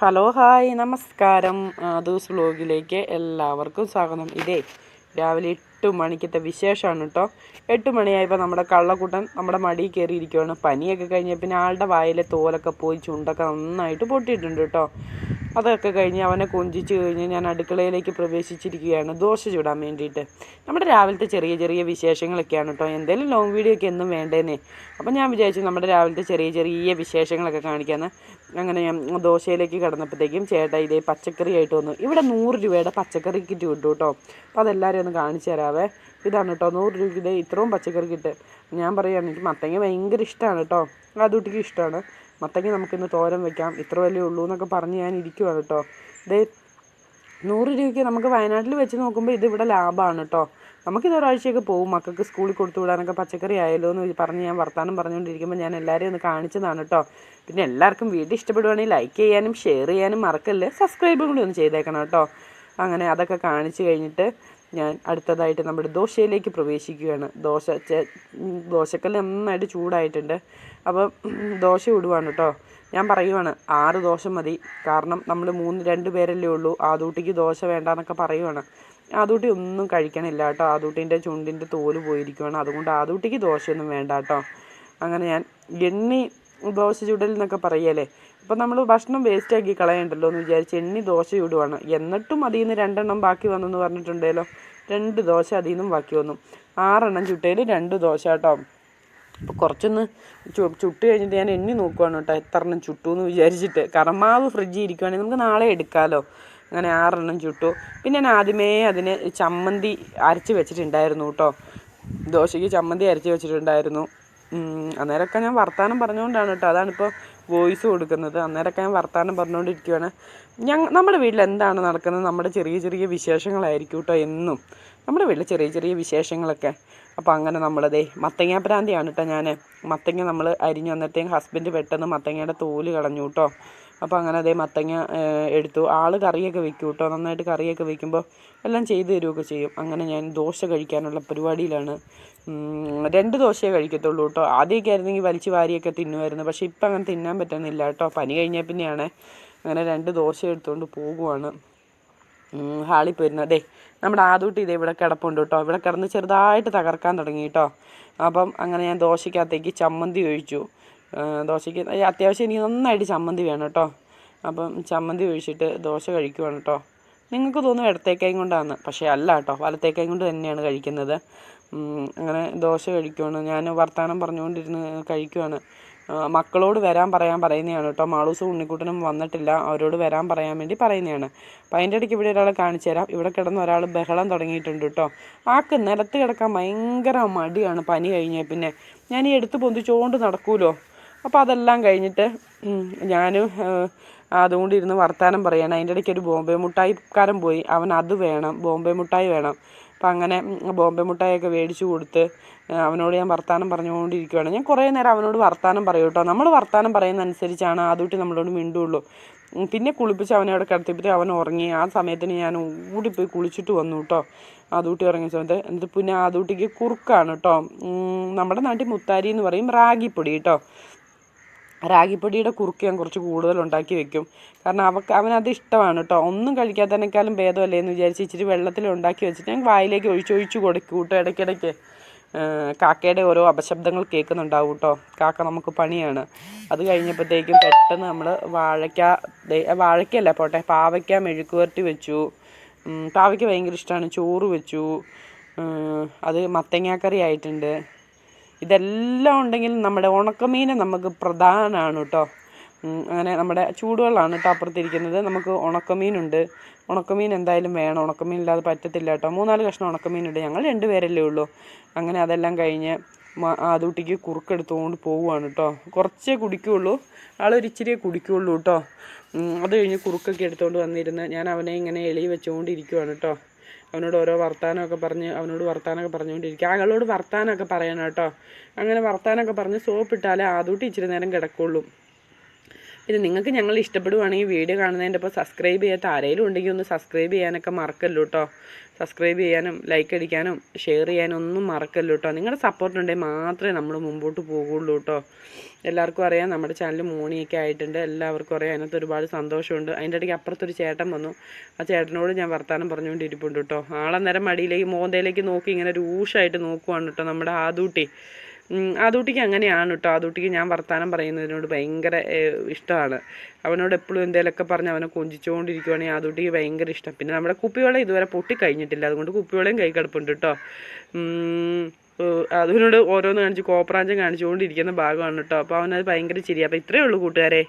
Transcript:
Hello hi നമസ്കാരം. ദൂസ് വ്ലോഗിലേക്ക് എല്ലാവർക്കും സ്വാഗതം. ഇതേ രാവിലെ എട്ട് മണിക്കത്തെ വിശേഷമാണ് കേട്ടോ എട്ട് മണിയായപ്പോൾ നമ്മുടെ കള്ളക്കൂട്ടൻ നമ്മുടെ മടി കയറിയിരിക്കുവാണ്. പനിയൊക്കെ കഴിഞ്ഞ പിന്നെ ആളുടെ വായിലെ തോലൊക്കെ പോയി ചുണ്ടൊക്കെ നന്നായിട്ട് പൊട്ടിയിട്ടുണ്ട് കേട്ടോ അതൊക്കെ കഴിഞ്ഞ് അവനെ കൊഞ്ചിച്ച് കഴിഞ്ഞ് ഞാൻ അടുക്കളയിലേക്ക് പ്രവേശിച്ചിരിക്കുകയാണ്. ദോശ ചൂടാൻ വേണ്ടിയിട്ട്. നമ്മുടെ രാവിലത്തെ ചെറിയ ചെറിയ വിശേഷങ്ങളൊക്കെയാണ് കേട്ടോ എന്തെങ്കിലും ലോങ് വീഡിയോ ഒക്കെ എന്നും വേണ്ടേന്നേ. അപ്പം ഞാൻ വിചാരിച്ചു നമ്മുടെ രാവിലത്തെ ചെറിയ ചെറിയ വിശേഷങ്ങളൊക്കെ കാണിക്കാമെന്ന് അങ്ങനെ ഞാൻ ദോശയിലേക്ക് കിടന്നപ്പോഴത്തേക്കും ചേട്ടാ ഇതേ പച്ചക്കറി ആയിട്ട് വന്നു. ഇവിടെ നൂറ് രൂപയുടെ പച്ചക്കറി കിറ്റ് കിട്ടും കേട്ടോ അപ്പോൾ അതെല്ലാവരും ഒന്ന് കാണിച്ചു തരാവേ. ഇതാണ് കേട്ടോ നൂറ് രൂപയുടെ ഇത്രയും പച്ചക്കറി കിട്ട്. ഞാൻ പറയുകയാണ് എനിക്ക് മത്തങ്ങ ഭയങ്കര ഇഷ്ടമാണ് കേട്ടോ അതുട്ടിക്ക് ഇഷ്ടമാണ് മത്തങ്ങ നമുക്കിന്ന് തോരൻ വെക്കാം. ഇത്ര വലിയ ഉള്ളൂ എന്നൊക്കെ പറഞ്ഞ് ഞാൻ ഇരിക്കുവാണ് കേട്ടോ. ഇതേ നൂറ് രൂപയ്ക്ക് നമുക്ക് വയനാട്ടിൽ വെച്ച് നോക്കുമ്പോൾ ഇത് ഇവിടെ ലാഭമാണ് കേട്ടോ. നമുക്കിത് ഒരാഴ്ചയൊക്കെ പോകും മക്കൾക്ക് സ്കൂളിൽ കൊടുത്തു വിടാനൊക്കെ പച്ചക്കറി ആയല്ലോ എന്ന് പറഞ്ഞ് ഞാൻ വർത്താനം പറഞ്ഞുകൊണ്ടിരിക്കുമ്പോൾ ഞാൻ എല്ലാവരെയും ഒന്ന് കാണിച്ചതാണ് കേട്ടോ. പിന്നെ എല്ലാവർക്കും വീഡിയോ ഇഷ്ടപ്പെടുവാണെങ്കിൽ ലൈക്ക് ചെയ്യാനും ഷെയർ ചെയ്യാനും മറക്കല്ലേ? സബ്സ്ക്രൈബും കൂടി ഒന്ന് ചെയ്തേക്കണം കേട്ടോ. അങ്ങനെ അതൊക്കെ കാണിച്ചു കഴിഞ്ഞിട്ട് ഞാൻ അടുത്തതായിട്ട് നമ്മുടെ ദോശയിലേക്ക് പ്രവേശിക്കുകയാണ്. ദോശ ദോശക്കല്ല് നന്നായിട്ട് ചൂടായിട്ടുണ്ട്. അപ്പം ദോശ ഇടുവാണ് കേട്ടോ ഞാൻ പറയുവാണ് ആറ് ദോശ മതി. കാരണം നമ്മൾ മൂന്ന് രണ്ട് പേരല്ലേ ഉള്ളൂ. ആദൂട്ടിക്ക് ദോശ വേണ്ട എന്നൊക്കെ പറയുവാണ്. ആദൂട്ടി ഒന്നും കഴിക്കണില്ല കേട്ടോ ആദൂട്ടിന്റെ ചുണ്ടിന്റെ തോൽ പോയിരിക്കുവാണ്. അതുകൊണ്ട് ആദൂട്ടിക്ക് ദോശയൊന്നും വേണ്ട കേട്ടോ അങ്ങനെ ഞാൻ എണ്ണി ദോശ ചുടൽ എന്നൊക്കെ പറയല്ലേ? അപ്പം നമ്മൾ ഭക്ഷണം വേസ്റ്റ് ആക്കി കളയണ്ടല്ലോ എന്ന് വിചാരിച്ച് എണ്ണി ദോശ ചുടുവാണ്. എന്നിട്ടും അതിൽ നിന്ന് രണ്ടെണ്ണം ബാക്കി വന്നെന്ന് പറഞ്ഞിട്ടുണ്ടല്ലോ രണ്ട് ദോശ അതിൽ നിന്നും ബാക്കി വന്നു. ആറെണ്ണം ചുട്ടയിൽ രണ്ട് ദോശ കേട്ടോ. അപ്പോൾ കുറച്ചൊന്ന് ചു ചുട്ട് കഴിഞ്ഞിട്ട് ഞാൻ എണ്ണി നോക്കുവാണ് കേട്ടോ എത്ര എണ്ണം ചുട്ടു എന്ന് വിചാരിച്ചിട്ട്. കറമാവ് ഫ്രിഡ്ജിൽ ഇരിക്കുവാണെങ്കിൽ നമുക്ക് നാളെ എടുക്കാമല്ലോ അങ്ങനെ ആറെണ്ണം ചുട്ടു. പിന്നെ ഞാൻ ആദ്യമേ അതിന് ചമ്മന്തി അരച്ച് വെച്ചിട്ടുണ്ടായിരുന്നു കേട്ടോ. ദോശയ്ക്ക് ചമ്മന്തി അരച്ച് വെച്ചിട്ടുണ്ടായിരുന്നു. അന്നേരമൊക്കെ ഞാൻ വർത്തമാനം പറഞ്ഞുകൊണ്ടാണ് കേട്ടോ. അതാണിപ്പോൾ വോയിസ് കൊടുക്കുന്നത്. അന്നേരമൊക്കെ ഞാൻ വർത്തമാനം പറഞ്ഞുകൊണ്ടിരിക്കുകയാണ് ഞങ്ങൾ നമ്മുടെ വീട്ടിൽ എന്താണ് നടക്കുന്നത്? നമ്മുടെ ചെറിയ ചെറിയ വിശേഷങ്ങളായിരിക്കും കേട്ടോ എന്നും. നമ്മുടെ വീട്ടിൽ ചെറിയ ചെറിയ വിശേഷങ്ങളൊക്കെ. അപ്പോൾ അങ്ങനെ നമ്മളതേ മത്തങ്ങ പ്രാന്തിയാണ് കേട്ടോ ഞാൻ മത്തങ്ങ നമ്മൾ അരിഞ്ഞു വന്നിട്ടേ ഹസ്ബൻഡ് പെട്ടെന്ന് മത്തങ്ങയുടെ തോൽ കളഞ്ഞു കേട്ടോ. അപ്പോൾ അങ്ങനെ അതേ മത്തങ്ങ എടുത്തു. ആൾ കറിയൊക്കെ വെക്കും കേട്ടോ നന്നായിട്ട് കറിയൊക്കെ വെക്കുമ്പോൾ എല്ലാം ചെയ്തു തരുമൊക്കെ ചെയ്യും. അങ്ങനെ ഞാൻ ദോശ കഴിക്കാനുള്ള പരിപാടിയിലാണ്. രണ്ട് ദോശയെ കഴിക്കത്തുള്ളൂ കേട്ടോ ആദ്യമൊക്കെ ആയിരുന്നെങ്കിൽ വലിച്ചു വാരിയൊക്കെ തിന്നുമായിരുന്നു. പക്ഷേ ഇപ്പം അങ്ങനെ തിന്നാൻ പറ്റുന്നില്ല കേട്ടോ പനി കഴിഞ്ഞാൽ പിന്നെയാണ് അങ്ങനെ രണ്ട് ദോശ എടുത്തുകൊണ്ട് പോകുവാണ്. ഹാളിൽ പോയിരുന്ന. അതെ നമ്മുടെ ആദൂട്ടി ഇതേ ഇവിടെ കിടപ്പുണ്ട് കേട്ടോ ഇവിടെ കിടന്ന് ചെറുതായിട്ട് തകർക്കാൻ തുടങ്ങി കേട്ടോ അപ്പം അങ്ങനെ ഞാൻ ദോശയ്ക്കകത്തേക്ക് ചമ്മന്തി ഒഴിച്ചു. ദോശയ്ക്ക് അത്യാവശ്യം എനിക്ക് നന്നായിട്ട് ചമ്മന്തി വേണം കേട്ടോ. അപ്പം ചമ്മന്തി ഒഴിച്ചിട്ട് ദോശ കഴിക്കുവാണ് കേട്ടോ. നിങ്ങൾക്ക് തോന്നും ഇടത്തേക്കായും കൊണ്ടാണ് പക്ഷേ അല്ല കേട്ടോ വലത്തേക്കായും കൊണ്ട് തന്നെയാണ് കഴിക്കുന്നത്. അങ്ങനെ ദോശ കഴിക്കുവാണ്. ഞാൻ വർത്തമാനം പറഞ്ഞുകൊണ്ടിരുന്ന് കഴിക്കുവാണ്. മക്കളോട് വരാൻ പറയാൻ പറയുന്നതാണ് കേട്ടോ. മാളൂസും ഉണ്ണിക്കുട്ടനും വന്നിട്ടില്ല. അവരോട് വരാൻ പറയാൻ വേണ്ടി പറയുന്നതാണ്. അപ്പം അതിന്റെ ഇടയ്ക്ക് ഇവിടെ ഒരാളെ കാണിച്ചു തരാം. ഇവിടെ കിടന്ന് ഒരാൾ ബഹളം തുടങ്ങിയിട്ടുണ്ട് കേട്ടോ. ആക്ക് നിലത്ത് കിടക്കാൻ ഭയങ്കര മടിയാണ്. പനി കഴിഞ്ഞാൽ പിന്നെ. ഞാൻ ഈ എടുത്ത് പൊന്തിച്ചുകൊണ്ട് നടക്കൂലോ? അപ്പോൾ അതെല്ലാം കഴിഞ്ഞിട്ട് ഞാനും അതുകൊണ്ട് ഇരുന്ന് വർത്തമാനം പറയാണ്. അതിന്റെ ഇടയ്ക്ക് ഒരു ബോംബെ മുട്ടായിക്കാരൻ പോയി. അവൻ അത് വേണം ബോംബെ മുട്ടായി വേണം. അപ്പം അങ്ങനെ ബോംബെ മുട്ടായൊക്കെ മേടിച്ചു കൊടുത്ത് അവനോട് ഞാൻ വർത്തമാനം പറഞ്ഞുകൊണ്ടിരിക്കുകയാണ് ഞാൻ കുറേ നേരം അവനോട് വർത്തമാനം പറയും കേട്ടോ. നമ്മൾ വർത്തമാനം പറയുന്ന അനുസരിച്ചാണ് ആദ്യമായിട്ട് നമ്മളോട് മിണ്ടുള്ളൂ. പിന്നെ കുളിപ്പിച്ച് അവനെ അവിടെ കിടത്തിപ്പിട്ട് അവൻ ഉറങ്ങി. ആ സമയത്തിന് ഞാൻ ഓടിപ്പോയി കുളിച്ചിട്ട് വന്നു കേട്ടോ. ആദൂട്ടി ഇറങ്ങിയ സമയത്ത്. എന്നിട്ട് പിന്നെ ആദൂട്ടിക്ക് കുറുക്കാണ് കേട്ടോ. നമ്മുടെ നാട്ടിൽ മുത്താരി എന്ന് പറയും റാഗിപ്പൊടി കേട്ടോ. റാഗിപ്പൊടിയുടെ കുറുക്ക് ഞാൻ കുറച്ച് കൂടുതൽ ഉണ്ടാക്കി വെക്കും. കാരണം അവക്ക് അവനത് ഇഷ്ടമാണ് കേട്ടോ ഒന്നും കഴിക്കാത്തതിനേക്കാളും ഭേദമല്ലേ എന്ന് വിചാരിച്ച് ഇച്ചിരി വെള്ളത്തിൽ ഉണ്ടാക്കി വെച്ചിട്ട് ഞാൻ വായിലേക്ക് ഒഴിച്ചൊഴിച്ച് കൊടുക്കും കേട്ടോ ഇടയ്ക്കിടയ്ക്ക്. കാക്കയുടെ ഓരോ അപശബ്ദങ്ങൾ കേൾക്കുന്നുണ്ടാവും കേട്ടോ കാക്ക നമുക്ക് പണിയാണ്. അത് കഴിഞ്ഞപ്പോഴത്തേക്കും പെട്ടെന്ന് നമ്മൾ വാഴയ്ക്ക വാഴയ്ക്കല്ല പോട്ടെ പാവയ്ക്ക മെഴുക്കുവരട്ടി വെച്ചു. പാവയ്ക്ക ഭയങ്കര ഇഷ്ടമാണ് ചോറ് വെച്ചു. അത് മത്തങ്ങാക്കറി ആയിട്ടുണ്ട്. ഇതെല്ലാം ഉണ്ടെങ്കിൽ നമ്മുടെ ഉണക്കമീൻ നമുക്ക് പ്രധാനമാണ് കേട്ടോ. അങ്ങനെ നമ്മുടെ ചൂടുവെള്ളമാണ് കേട്ടോ അപ്പുറത്തിരിക്കുന്നത്. നമുക്ക് ഉണക്കമീനുണ്ട്. ഉണക്കമീൻ എന്തായാലും വേണം. ഉണക്കമീൻ ഇല്ലാതെ പറ്റത്തില്ല കേട്ടോ. മൂന്നാൽ കഷ്ണം ഉണക്കമീനുണ്ട്. ഞങ്ങൾ രണ്ടുപേരല്ലേ ഉള്ളൂ. അങ്ങനെ അതെല്ലാം കഴിഞ്ഞ് ആദൂട്ടിക്ക് കുറുക്കെടുത്തുകൊണ്ട് പോവുകയാണ് കേട്ടോ. കുറച്ചേ കുടിക്കുകയുള്ളൂ ആളൊരു ഇച്ചിരിയേ കുടിക്കുകയുള്ളൂ കേട്ടോ. അത് കഴിഞ്ഞ് കുറുക്കൊക്കെ എടുത്തുകൊണ്ട് വന്നിരുന്ന് ഞാൻ അവനെ ഇങ്ങനെ എളി വെച്ചുകൊണ്ടിരിക്കുവാണ് കേട്ടോ. അവനോട് ഓരോ വർത്തമാനമൊക്കെ പറഞ്ഞ് അവനോട് വർത്താനമൊക്കെ പറഞ്ഞുകൊണ്ടിരിക്കുക. അയാളോട് വർത്തമാനമൊക്കെ പറയണം കേട്ടോ. അങ്ങനെ വർത്തമാനമൊക്കെ പറഞ്ഞ് സോപ്പിട്ടാലേ ആദൂട്ടി ഇച്ചിരി നേരം കിടക്കുള്ളൂ. പിന്നെ നിങ്ങൾക്ക് ഞങ്ങൾ ഇഷ്ടപ്പെടുവാണെങ്കിൽ വീഡിയോ കാണുന്നതിന്റെ ഒപ്പം സബ്സ്ക്രൈബ് ചെയ്യാത്ത ആരെങ്കിലും ഉണ്ടെങ്കിൽ ഒന്ന് സബ്സ്ക്രൈബ് ചെയ്യാനൊക്കെ മറക്കല്ലോ കേട്ടോ സബ്സ്ക്രൈബ് ചെയ്യാനും ലൈക്ക് അടിക്കാനും ഷെയർ ചെയ്യാനും ഒന്നും മറക്കല്ലോ കേട്ടോ നിങ്ങളുടെ സപ്പോർട്ട് ഉണ്ടെങ്കിൽ മാത്രമേ നമ്മൾ മുമ്പോട്ട് പോകുള്ളൂ കേട്ടോ എല്ലാവർക്കും അറിയാം നമ്മുടെ ചാനൽ മോണിയൊക്കെ ആയിട്ടുണ്ട്. എല്ലാവർക്കും അറിയാം. അതിനകത്ത് ഒരുപാട് സന്തോഷമുണ്ട്. അതിന്റെ ഇടയ്ക്ക് അപ്പുറത്തൊരു ചേട്ടൻ വന്നു. ആ ചേട്ടനോട് ഞാൻ വർത്താനം പറഞ്ഞുകൊണ്ടിരിപ്പുണ്ട് കേട്ടോ ആളെ നേരം മടിയിലേക്ക് മോന്തയിലേക്ക് നോക്കി ഇങ്ങനെ രൂക്ഷമായിട്ട് നോക്കുവാണ് കേട്ടോ നമ്മുടെ ആദൂട്ടി. ആദൂട്ടിക്ക് അങ്ങനെയാണ് കേട്ടോ ആദൂട്ടിക്ക് ഞാൻ വർത്തമാനം പറയുന്നതിനോട് ഭയങ്കര ഇഷ്ടമാണ്. അവനോട് എപ്പോഴും എന്തെങ്കിലുമൊക്കെ പറഞ്ഞ് അവനെ കൊഞ്ചിച്ചുകൊണ്ടിരിക്കുവാണെങ്കിൽ ആദൂട്ടിക്ക് ഭയങ്കര ഇഷ്ടം. പിന്നെ നമ്മുടെ കുപ്പിവെള്ളം ഇതുവരെ പൊട്ടി കഴിഞ്ഞിട്ടില്ല അതുകൊണ്ട് കുപ്പിവെള്ളം കൈ കിടപ്പുണ്ട് കേട്ടോ അതിനോട് ഓരോന്ന് കാണിച്ച് കോപ്രാഞ്ചം കാണിച്ചുകൊണ്ടിരിക്കുന്ന ഭാഗമാണ് കേട്ടോ അപ്പോൾ അവനത് ഭയങ്കര ചിരി അപ്പോൾ ഇത്രയേ ഉള്ളൂ കൂട്ടുകാരെ.